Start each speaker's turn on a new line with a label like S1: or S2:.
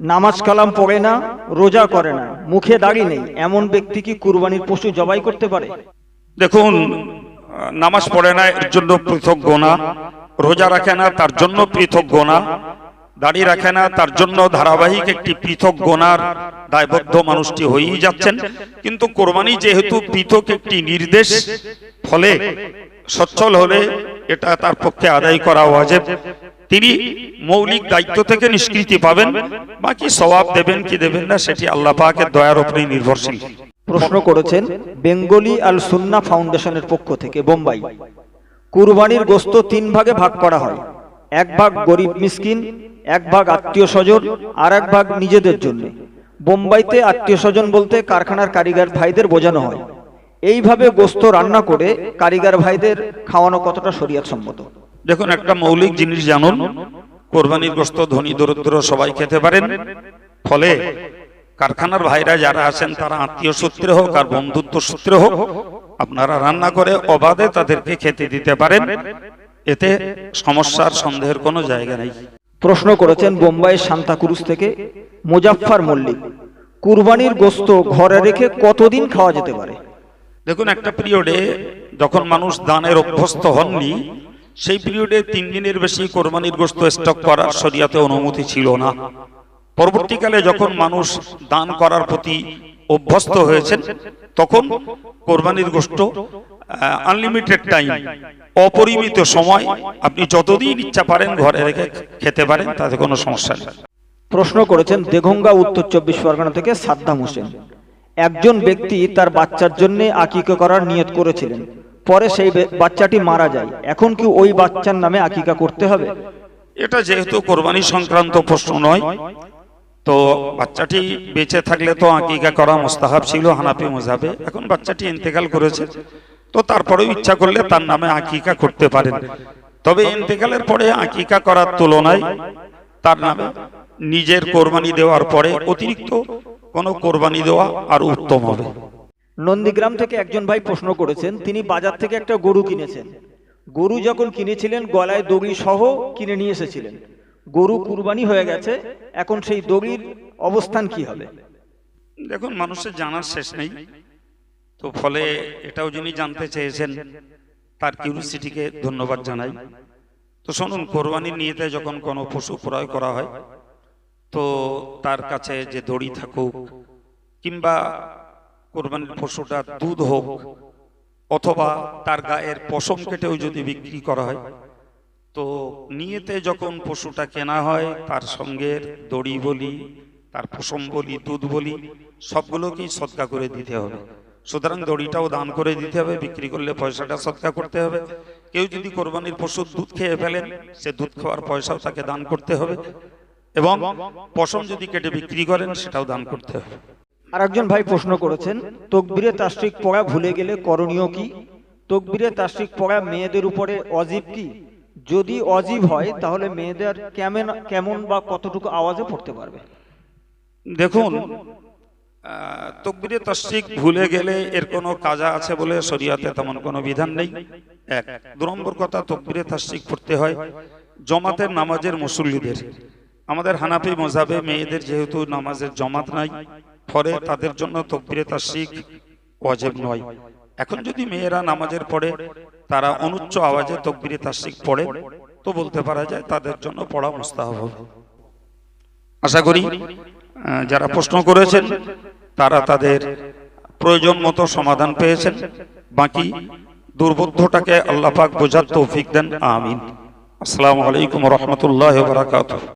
S1: নামাজ কালাম পড়ে না, রোজা করে না, মুখে দাড়ি নেই, এমন ব্যক্তি কি কুরবানির পশু জবাই করতে পারে?
S2: দেখুন, নামাজ পড়ে না, এর জন্য পৃথক গোনা, রোজা রাখে না, তার জন্য পৃথক গোনা, দাড়ি রাখে না, তার জন্য ধারাবাহিক একটি পৃথক গোনার দায়বদ্ধ মানুষটি হয়েই যাচ্ছেন। কিন্তু কোরবানি যেহেতু পৃথক একটি নির্দেশ, ফলে সচ্ছল হলে এটা তার পক্ষে আদায় করা ওয়াজেব। তিনি মৌলিক দায়িত্ব থেকে নিষ্কৃতি পাবেন, বাকি সওয়াব দেবেন কি দেবেন না, সেটি আল্লাহ পাকের দয়ার উপরেই নির্ভরশীল।
S1: প্রশ্ন করেছেন বেঙ্গলি আল সুন্না ফাউন্ডেশনের পক্ষ থেকে, বোম্বাই। কুরবানির গোস্ত তিন ভাগে ভাগ করা হয়। এক ভাগ গরিব মিসকিন, এক ভাগ আত্মীয় স্বজন, আর এক ভাগ নিজেদের জন্য। বোম্বাইতে আত্মীয় স্বজন বলতে কারখানার কারিগর ভাইদের বোঝানো হয়। এইভাবে গোস্ত রান্না করে কারিগর ভাইদের খাওয়ানো কতটা শরীয়ত সম্মত
S2: দেখুন একটা মৌলিক জিনিস জানুন। কোরবানির গোস্ত ধনী দরিদ্র সবাই খেতে পারেন। ফলে কারখানার ভাইরা যারা আছেন তারা আত্মীয় সূত্রে হোক আর বন্ধুত্ব সূত্রে হোক আপনারা রান্না করে অবাধে তাদেরকে খেতে দিতে পারেন। এতে সমস্যার সন্দেহের কোনো জায়গা নেই।
S1: প্রশ্ন করেছেন বোম্বাইয়ের সান্তাক্রুজ থেকে মুজাফফর মল্লিক কুরবানির গোস্ত ঘরে রেখে কতদিন খাওয়া যেতে পারে?
S2: দেখুন একটা পিরিয়ডে যখন মানুষ দানের অভ্যস্ত হননি সেই পিরিয়ডে তিন দিনের বেশি কোরবানির গোস্ত স্টক করার শরিয়াতে অনুমতি ছিল না। পরবর্তীকালে যখন মানুষ দান করার প্রতি অভ্যস্ত হয়েছেন, তখন কোরবানির গোস্ত আনলিমিটেড টাইম অপরিমিত সময় আপনি যতদিন ইচ্ছা পারেন ঘরে রেখে খেতে পারেন, তাতে কোনো সমস্যা নেই।
S1: প্রশ্ন করেছেন দেগঙ্গা উত্তর চব্বিশ পরগনা থেকে সাদ্দাম হোসেন। একজন ব্যক্তি তার বাচ্চার জন্য আকিকা করার নিয়ত করেছিলেন। পরে সেই বাচ্চাটি মারা যায়। এখন কি ওই বাচ্চার নামে আকিকা করতে হবে?
S2: এটা যেহেতু কোরবানি সংক্রান্ত প্রশ্ন নয়, তো বাচ্চাটি বেঁচে থাকলে তো আকিকা করা মোস্তাহাব ছিল হানাফি মজাবে এখন বাচ্চাটি ইন্তেকাল করেছে, তো তারপরেও ইচ্ছা করলে তার নামে আকিকা করতে পারেন। তবে ইন্তেকালের পরে আকিকা করার তুলনায় তার নামে নিজের কোরবানি দেওয়ার পরে অতিরিক্ত কোনো কোরবানি দেওয়া আর উত্তম হবে।
S1: নন্দীগ্রাম থেকে একজন ভাই প্রশ্ন করেছেন, তিনি বাজার থেকে একটা গরু কিনেছেন। গরু যখন কিনেছিলেন, গলায় দড়ি সহ কিনে নিয়ে এসেছিলেন। গরু কুরবানি হয়ে গেছে, এখন সেই দড়ির অবস্থান কি হবে?
S2: দেখুন, মানুষের জানার শেষ নেই। তো ফলে এটাও যিনি জানতে চেয়েছেন, তার কিউরিসিটিকে ধন্যবাদ জানাই। তো শুনুন, কোরবানির নিয়েতে যখন কোনো পশু ক্রয় করা হয়, তো তার কাছে যে দড়ি থাকুক, কিংবা কোরবানির পশুটা দুধ হোক অথবা তার গায়ের পশম কেটেও যদি বিক্রি করা হয়, তো নিয়েতে যখন পশুটা কেনা হয়, তার সঙ্গে দড়ি বলি, তার পশম বলি, দুধ বলি, সবগুলোকেই সৎকা করে দিতে হবে। সুতরাং দড়িটাও দান করে দিতে হবে, বিক্রি করলে পয়সাটা সৎকা করতে হবে। কেউ যদি কোরবানির পশুর দুধ খেয়ে ফেলেন, সে দুধ খাওয়ার পয়সাও তাকে দান করতে হবে এবং পশম যদি কেটে বিক্রি করেন, সেটাও দান করতে হবে।
S1: আর একজন ভাই প্রশ্ন করেছেন, তকবিরে তাস্ত্রিক পড়া ভুলে গেলে করণীয় কি? তকবিরে তাস্ত্রিক পড়া মেয়েদের উপরে অজীব কি? যদি অজীব হয়, তাহলে মেয়েদের কেমন কেমন বা কতটুকু আওয়াজে পড়তে পারবে?
S2: দেখুন তকবিরে তশ্রিক ভুলে গেলে এর কোনো কাজা আছে বলে শরিয়াতে তেমন কোনো বিধান নেই। এক, দু নম্বর কথা, তকবিরে তশ্রিক পড়তে হয় জমাতের নামাজের মুসল্লিদের। আমাদের হানাফি মজাবে মেয়েদের যেহেতু নামাজের জমাত নাই ফলে তাদের জন্য তকবিরে তশ্রিক ওয়াজেব নয়। এখন যদি মেয়েরা নামাজের পড়ে, তারা অনুচ্চ আওয়াজে তকবিরে তশ্রিক পড়ে, তো বলতে পারা যায় তাদের জন্য পড়া মুস্তাহাব হবে। আশা করি যারা প্রশ্ন করেছেন, তারা তাদের প্রয়োজন মতো সমাধান পেয়েছেন। বাকি দুর্বোধ্যটাকে আল্লাহ পাক বোঝার তৌফিক দেন। আমিন। আসসালামু আলাইকুম রহমতুল্লাহ বারাকাতুহ।